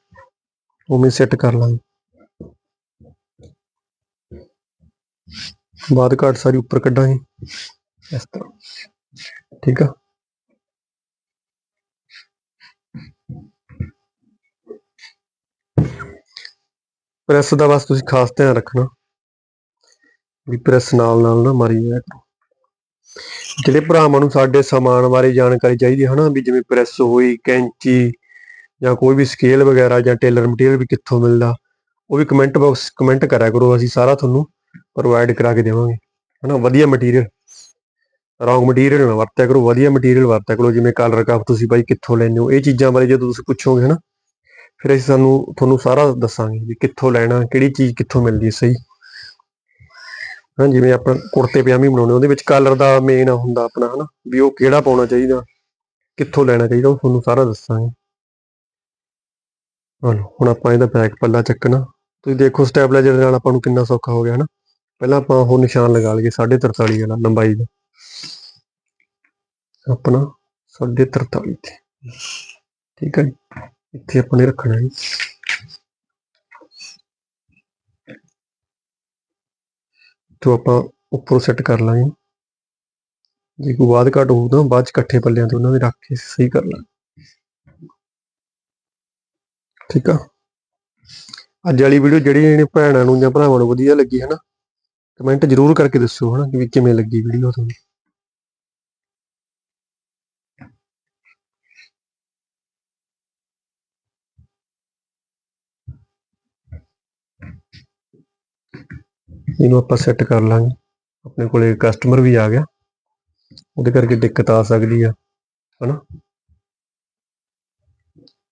ਉਵੇਂ ਸੈੱਟ ਕਰ ਲਾਂਗੇ। ਬਾਅਦ ਘਾਟ ਸਾਰੀ ਉੱਪਰ ਕੱਢਾਂਗੇ। ਇਸ ਤਰ੍ਹਾਂ। ਠੀਕ ਆ? ਪ੍ਰੈਸ ਦਾ ਬਸ ਤੁਸੀਂ ਖਾਸ ਧਿਆਨ ਰੱਖਣਾ। ਵੀ ਪ੍ਰੈਸ ਨਾਲ ਨਾਲ ਨਾ ਮਾਰੀ ਜਾਇਆ ਕਰੋ ਜਿਹੜੇ ਭਰਾਵਾਂ ਨੂੰ ਸਾਡੇ ਸਮਾਨ ਬਾਰੇ ਜਾਣਕਾਰੀ ਚਾਹੀਦੀ ਹੈ ਹਨਾ, ਵੀ ਜਿਵੇਂ ਪ੍ਰੈਸ ਹੋਈ, ਕੈਂਚੀ ਜਾਂ ਕੋਈ ਵੀ ਸਕੇਲ ਵਗੈਰਾ ਜਾਂ ਟੇਲਰ ਮਟੀਰੀਅਲ ਵੀ ਕਿੱਥੋਂ ਮਿਲਦਾ, ਉਹ ਵੀ ਕਮੈਂਟ ਬਾਕਸ ਕਮੈਂਟ ਕਰਿਆ ਕਰੋ, ਅਸੀਂ ਸਾਰਾ ਤੁਹਾਨੂੰ ਪ੍ਰੋਵਾਈਡ ਕਰਾ ਕੇ ਦੇਵਾਂਗੇ, ਹਨਾ, ਵਧੀਆ ਮਟੀਰੀਅਲ ਰੌਂਗ ਮਟੀਰੀਅਲ ਨਾ ਵਰਤਿਆ ਕਰੋ, ਵਧੀਆ ਮਟੀਰੀਅਲ ਵਰਤਿਆ ਕਰੋ, ਜਿਵੇਂ ਕਲਰ ਕੱਪ ਤੁਸੀਂ ਬਾਈ ਕਿੱਥੋਂ ਲੈਂਦੇ ਹੋ, ਇਹ ਚੀਜ਼ਾਂ ਬਾਰੇ ਜਦੋਂ ਤੁਸੀਂ ਪੁੱਛੋਗੇ ਹਨਾ, ਫਿਰ ਅਸੀਂ ਸਾਨੂੰ, ਤੁਹਾਨੂੰ ਸਾਰਾ ਦੱਸਾਂਗੇ ਵੀ ਕਿੱਥੋਂ ਲੈਣਾ, ਕਿਹੜੀ ਚੀਜ਼ ਕਿੱਥੋਂ ਮਿਲਦੀ ਹੈ ਸਹੀ। ਹਾਂ, ਜਿਵੇਂ ਆਪਾਂ ਕੁੜਤੇ ਪਜਾਮੀ ਬਣਾਉਣੇ ਉਹਦੇ ਵਿੱਚ ਕਲਰ ਦਾ ਮੇਨ ਹੁੰਦਾ ਆਪਣਾ, ਹਨਾ, ਵੀ ਉਹ ਕਿਹੜਾ ਪਾਉਣਾ ਚਾਹੀਦਾ, ਕਿੱਥੋਂ ਲੈਣਾ ਚਾਹੀਦਾ, ਉਹ ਤੁਹਾਨੂੰ ਸਾਰਾ ਦੱਸਾਂਗੇ। ਹਲੋ, ਹੁਣ ਆਪਾਂ ਇਹਦਾ ਬੈਕ ਪੱਲਾ ਚੱਕਣਾ। ਤੁਸੀਂ ਦੇਖੋ ਸਟੈਬਲਾਈਜ਼ਰ ਨਾਲ ਆਪਾਂ ਨੂੰ ਕਿੰਨਾ ਸੌਖਾ ਹੋ ਗਿਆ, ਹਨਾ। ਪਹਿਲਾਂ ਆਪਾਂ ਉਹ ਨਿਸ਼ਾਨ ਲਗਾ ਲਈਏ 43.5 ਵਾਲਾ, ਲੰਬਾਈ ਦਾ। ਆਪਣਾ 43.5 ਤੇ। ਠੀਕ ਹੈ ਇੱਥੇ ਆਪਾਂ ਨੇ ਰੱਖਣਾ ਹੈ ਤੋਂ ਆਪਾਂ ਉੱਪਰੋਂ ਸੈੱਟ ਕਰ ਲਾਂਗੇ। ਜੇ ਕੋਈ ਬਾਅਦ ਘਟ ਹੋਊ ਤਾਂ ਬਾਅਦ ਚ ਇਕੱਠੇ ਪੱਲਿਆਂ ਤੇ ਉਹਨਾਂ ਦੇ ਰੱਖ ਕੇ ਸਹੀ ਕਰ ਲਾਂਗੇ। ਠੀਕ ਆ? ਅੱਜ ਵਾਲੀ ਵੀਡੀਓ ਜਿਹੜੀ ਨੇ ਭੈਣਾਂ ਨੂੰ ਜਾਂ ਭਰਾਵਾਂ ਨੂੰ ਵਧੀਆ ਲੱਗੀ ਹੈ ਨਾ ਕਮੈਂਟ ਜ਼ਰੂਰ ਕਰਕੇ ਦੱਸੋ ਹਨਾ ਕਿ ਵੀ ਕਿਵੇਂ ਲੱਗੀ ਵੀਡੀਓ ਤੁਹਾਨੂੰ। ਇਹਨੂੰ ਆਪਾਂ ਸੈੱਟ ਕਰ ਲਾਂਗੇ। ਆਪਣੇ ਕੋਲੇ ਕਸਟਮਰ ਵੀ ਆ ਗਿਆ। ਉਹਦੇ ਕਰਕੇ ਦਿੱਕਤ ਆ ਸਕਦੀ ਆ। ਹਨਾ?